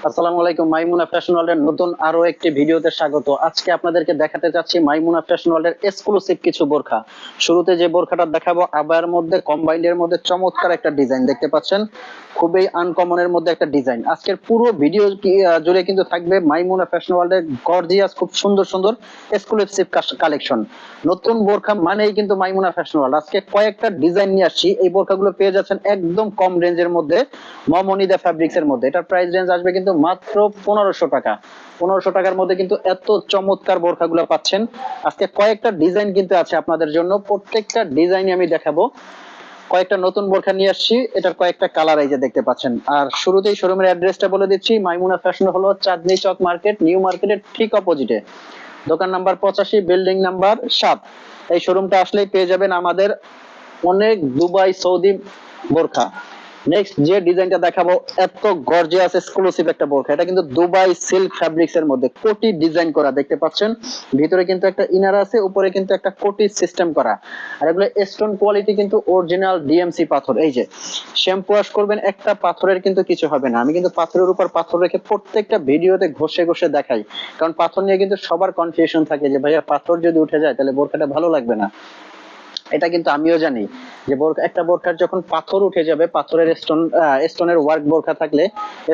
আসসালামু আলাইকুম, মাইমুনা ফ্যাশন ওয়ার্ল্ডের নতুন আরও একটি ভিডিওতে স্বাগত। আজকে আপনাদেরকে দেখাতে মাইমুনা ফ্যাশন ওয়ার্ল্ডের এক্সক্লুসিভ কিছু বোরখা। শুরুতে যে বোরখাটা দেখাবো, আবার মধ্যে মধ্যে চমৎকার একটা ডিজাইন দেখতে পাচ্ছেন। খুবই আনকমনের মধ্যে একটা ডিজাইন আজকের পুরো ভিডিও জুড়ে কিন্তু থাকবে মাইমুনা ফ্যাশন ওয়ার্ল্ডের গর্জিয়াস খুব সুন্দর সুন্দর এক্সক্লুসিভ কালেকশন নতুন বোরখা মানেই কিন্তু মাইমুনা ফ্যাশন ওয়ার্ল্ড আজকে কয়েকটা ডিজাইন নিয়ে আসছি। এই বোরখাগুলো পেয়ে যাচ্ছেন একদম কম রেঞ্জের মধ্যে, মমনিদা ফ্যাব্রিক্স এর মধ্যে। এটার প্রাইস রেঞ্জ আসবে কিন্তু মাত্র পনেরোশো টাকা। পনেরোশো টাকার মধ্যে কিন্তু এত চমৎকার বোরখাগুলো পাচ্ছেন। আজকে কয়েকটা ডিজাইন কিন্তু আছে আপনাদের জন্য। প্রত্যেকটা ডিজাইন আমি দেখাবো। কয়েকটা নতুন বোরখা নিয়ে আসছি। এটার কয়েকটা কালার এই যে দেখতে পাচ্ছেন। আর শুরুতেই শোরুমের অ্যাড্রেসটা বলে দিচ্ছি। মাইমুনা ফ্যাশন হলো, চাঁদনি চক মার্কেট, নিউ মার্কেটের ঠিক অপোজিটে। দোকান নাম্বার পঁচাশি, বিল্ডিং নাম্বার সাত। এই শোরুমটা আসলেই পেয়ে যাবেন আমাদের অনেক দুবাই, সৌদি বোরখা। নেক্সট যে ডিজাইনটা দেখাবো, এত গর্জিয়াস এক্সক্লুসিভ একটা বোরখা। এটা কিন্তু দুবাই সিল্ক ফ্যাব্রিক্স এর মধ্যে কোটি ডিজাইন করা, দেখতে পাচ্ছেন? ভিতরে কিন্তু একটা ইনার আছে, উপরে কিন্তু একটা কোটি সিস্টেম করা। আর এগুলো স্টোন কোয়ালিটি কিন্তু অরিজিনাল ডিএমসি পাথর। এই যে শ্যাম্পু ওয়াশ করবেন, একটা পাথরের কিন্তু কিছু হবে না। আমি কিন্তু পাথরের উপর পাথর রেখে প্রত্যেকটা ভিডিওতে ঘষে ঘষে দেখাই। কারণ পাথর নিয়ে কিন্তু সবার কনফিউশন থাকে যে, ভাইয়া, পাথর যদি উঠে যায়, তাহলে বোরখাটা ভালো লাগবে না। এটা কিন্তু আমিও জানি যে একটা বোরখার যখন পাথর উঠে যাবে, পাথরের স্টোন স্টোনের ওয়ার্ক বোরখা থাকলে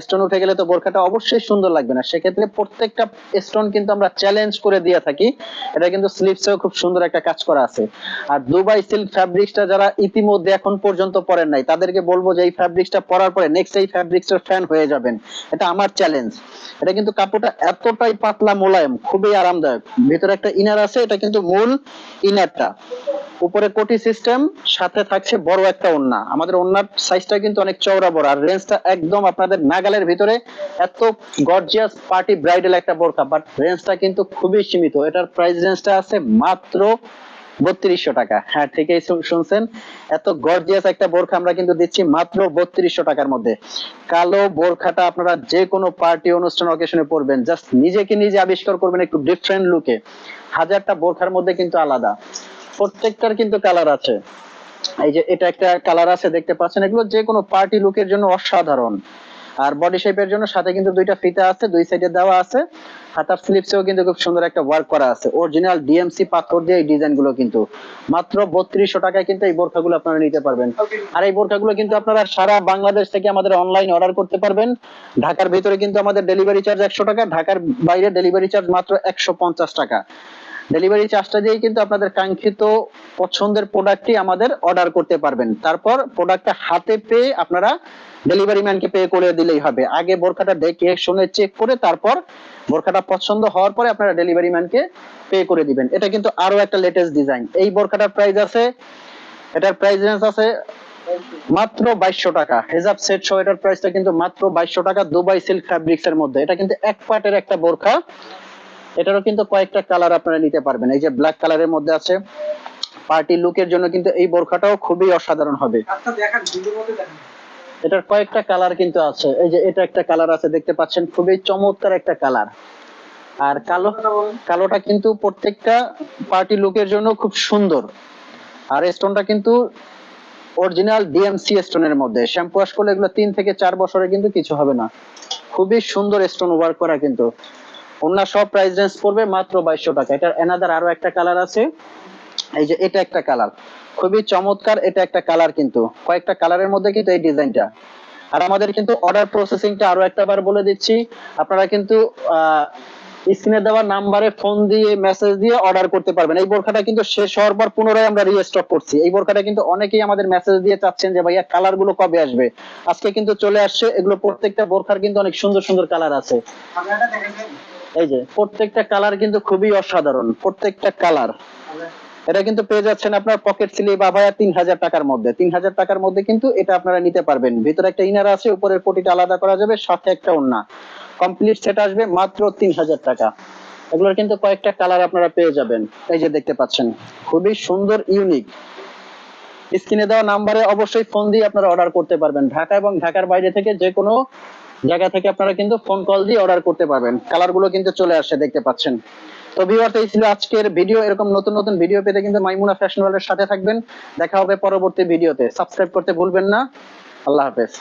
স্টোন উঠে গেলে তো বোরখাটা অবশ্যই সুন্দর লাগবে না। সেক্ষেত্রে প্রত্যেকটা স্টোন কিন্তু আমরা চ্যালেঞ্জ করে দিয়ে থাকি। এটা কিন্তু স্লিপসেও খুব সুন্দর একটা কাজ করা আছে। আর দুবাই সিল্ক ফ্যাব্রিক্সটা যারা ইতিমধ্যে এখন পর্যন্ত পরেন নাই, তাদেরকে বলব যে এই ফ্যাব্রিক্সটা পরার পরে নেক্সট এই ফ্যাব্রিক্সের ফ্যান হয়ে যাবেন। এটা আমার চ্যালেঞ্জ এটা কিন্তু কাপড়টা এতটাই পাতলা মোলায়েম, খুবই আরামদায়ক। ভিতরে একটা ইনার আছে, এটা কিন্তু মূল ইনারটা উপরে কোটি সিস্টেম সাথে থাকছে বড় একটা ওন্না আমাদের ওন্নার সাইজটা কিন্তু অনেক চওড়া বড়, আর রেঞ্জটা একদম আপনাদের নাগালের ভিতরে এত গর্জিয়াস পার্টি ব্রাইডাল একটা বোরকা বাট রেঞ্জটা কিন্তু খুবই সীমিত। এটার প্রাইস রেঞ্জটা আছে মাত্র বত্রিশশো টাকা। হ্যাঁ ঠিকই শুন- শুনছেন? এত গর্জিয়াস একটা বোরখা আমরা কিন্তু দিচ্ছি মাত্র বত্রিশশো টাকার মধ্যে। কালো বোরখাটা আপনারা যে কোনো পার্টি অনুষ্ঠান অকেশনে পরবেন। জাস্ট নিজেকে নিজে আবিষ্কার করবেন একটু ডিফারেন্ট লুকে হাজারটা বোরখার মধ্যে কিন্তু আলাদা। প্রত্যেকটার কিন্তু কালার আছে। এই যে এটা একটা কালার আছে, দেখতে পাচ্ছেন? এগুলো যে কোনো পার্টি লুকের জন্য অসাধারণ। আর বডি শেপের জন্য সাথে কিন্তু দুইটা ফিতা আছে, দুই সাইডে দেওয়া আছে। হাতার স্লিপসেও কিন্তু খুব সুন্দর একটা ওয়ার্ক করা আছে। অরিজিনাল ডিএমসি পাথর দিয়ে এই ডিজাইনগুলো কিন্তু। মাত্র বত্রিশশো টাকায় কিন্তু এই বোরখাগুলো আপনারা নিতে পারবেন। আর এই বোরখাগুলো কিন্তু আপনারা সারা বাংলাদেশ থেকে আমাদের অনলাইন অর্ডার করতে পারবেন। ঢাকার ভিতরে কিন্তু আমাদের ডেলিভারি চার্জ একশো টাকা, ঢাকার বাইরে ডেলিভারি চার্জ মাত্র একশো পঞ্চাশ টাকা। ডেলিভারি চার্জটা দিয়েই কিন্তু আপনাদের কাঙ্ক্ষিত পছন্দের প্রোডাক্টটি আমাদের অর্ডার করতে পারবেন। তারপর প্রোডাক্টটা হাতে পেয়ে আপনারা ডেলিভারি ম্যানকে পে করে দিলেই হবে। আগে বোরখাটা দেখে শুনে চেক করে তারপর বোরখাটা পছন্দ হওয়ার পরে আপনারা ডেলিভারি ম্যানকে পে করে দিবেন। এটা কিন্তু আরও একটা লেটেস্ট ডিজাইন এই বোরখাটার প্রাইস আছে, এটার প্রাইস রেঞ্জ আছে মাত্র বাইশশো টাকা। হেজাব সেট সহ এটার প্রাইসটা কিন্তু মাত্র বাইশশো টাকা দুবাই সিল্ক ফ্যাব্রিক্স এর মধ্যে। এটা কিন্তু এক পার্টের একটা বোরখা। এটারও কিন্তু কয়েকটা কালার আপনারা নিতে পারবেন। এই যে ব্ল্যাক কালারের মধ্যে আছে পার্টি লুকের জন্য কিন্তু এই বোরখাটাও খুবই অসাধারণ হবে। আচ্ছা এটার কয়েকটা কালার কিন্তু আছে। এই যে এটা একটা কালার আছে দেখতে পাচ্ছেন খুবই চমৎকার একটা কালার আর কালো কালোটা কিন্তু প্রত্যেকটা পার্টি লুকের জন্য খুব সুন্দর। আর স্টোনটা কিন্তু অরিজিনাল ডিএমসি স্টোনের মধ্যে। শ্যাম্পু ওয়াশ করলে এগুলো তিন থেকে চার বছরে কিন্তু কিছু হবে না। খুবই সুন্দর স্টোন ওয়ার্ক করা কিন্তু। অন্য সব প্রাইস রেঞ্জ পড়বে মাত্র বাইশশো টাকা। এটার এনাদার আরও একটা কালার আছে। এই যে এটা একটা কালার খুবই চমৎকার এটা একটা কালার কিন্তু। কয়েকটা কালারের মধ্যে কিন্তু এই ডিজাইনটা আর আমাদের কিন্তু অর্ডার প্রসেসিংটা আরও একটা বার বলে দিচ্ছি। আপনারা কিন্তু স্ক্রিনে দেওয়া নাম্বারে ফোন দিয়ে মেসেজ দিয়ে অর্ডার করতে পারবেন। এই বোরখাটা কিন্তু শেষ হওয়ার পর পুনরায় আমরা রিস্টক করছি। এই বোরখাটা কিন্তু অনেকেই আমাদের মেসেজ দিয়ে চাচ্ছেন যে, ভাইয়া কালারগুলো কবে আসবে? আজকে কিন্তু চলে আসছে। এগুলো প্রত্যেকটা বোরখার কিন্তু অনেক সুন্দর সুন্দর কালার আছে। এই যে, প্রত্যেকটা কালার কিন্তু খুবই অসাধারণ, প্রত্যেকটা কালার এটা কিন্তু পেয়ে যাচ্ছেন আপনার পকেট বা ভাইয়া তিন হাজার টাকার মধ্যে। তিন হাজার টাকার মধ্যে কিন্তু এটা আপনারা নিতে পারবেন। ভিতরে একটা ইনার আছে, উপরের পটিটা আলাদা করা যাবে, সাথে একটা ওন্না কমপ্লিট সেট আসবে মাত্র তিন হাজার টাকা। এগুলোর কিন্তু কয়েকটা কালার আপনারা পেয়ে যাবেন। এই যে দেখতে পাচ্ছেন, খুবই সুন্দর ইউনিক স্ক্রিনে দেওয়া নাম্বারে অবশ্যই ফোন দিয়ে আপনারা অর্ডার করতে পারবেন। ঢাকা এবং ঢাকার বাইরে থেকে যে কোনো জায়গা থেকে আপনারা কিন্তু ফোন কল দিয়ে অর্ডার করতে পারবেন। কালারগুলো কিন্তু চলে আসে দেখতে পাচ্ছেন। তো ভিউয়ার্স এই ছিল আজকের ভিডিও এরকম নতুন নতুন ভিডিও পেতে কিন্তু মাইমুনা ফ্যাশন ওয়ার্ল্ডের সাথে থাকবেন। দেখা হবে পরবর্তী ভিডিওতে সাবস্ক্রাইব করতে ভুলবেন না। আল্লাহ হাফেজ।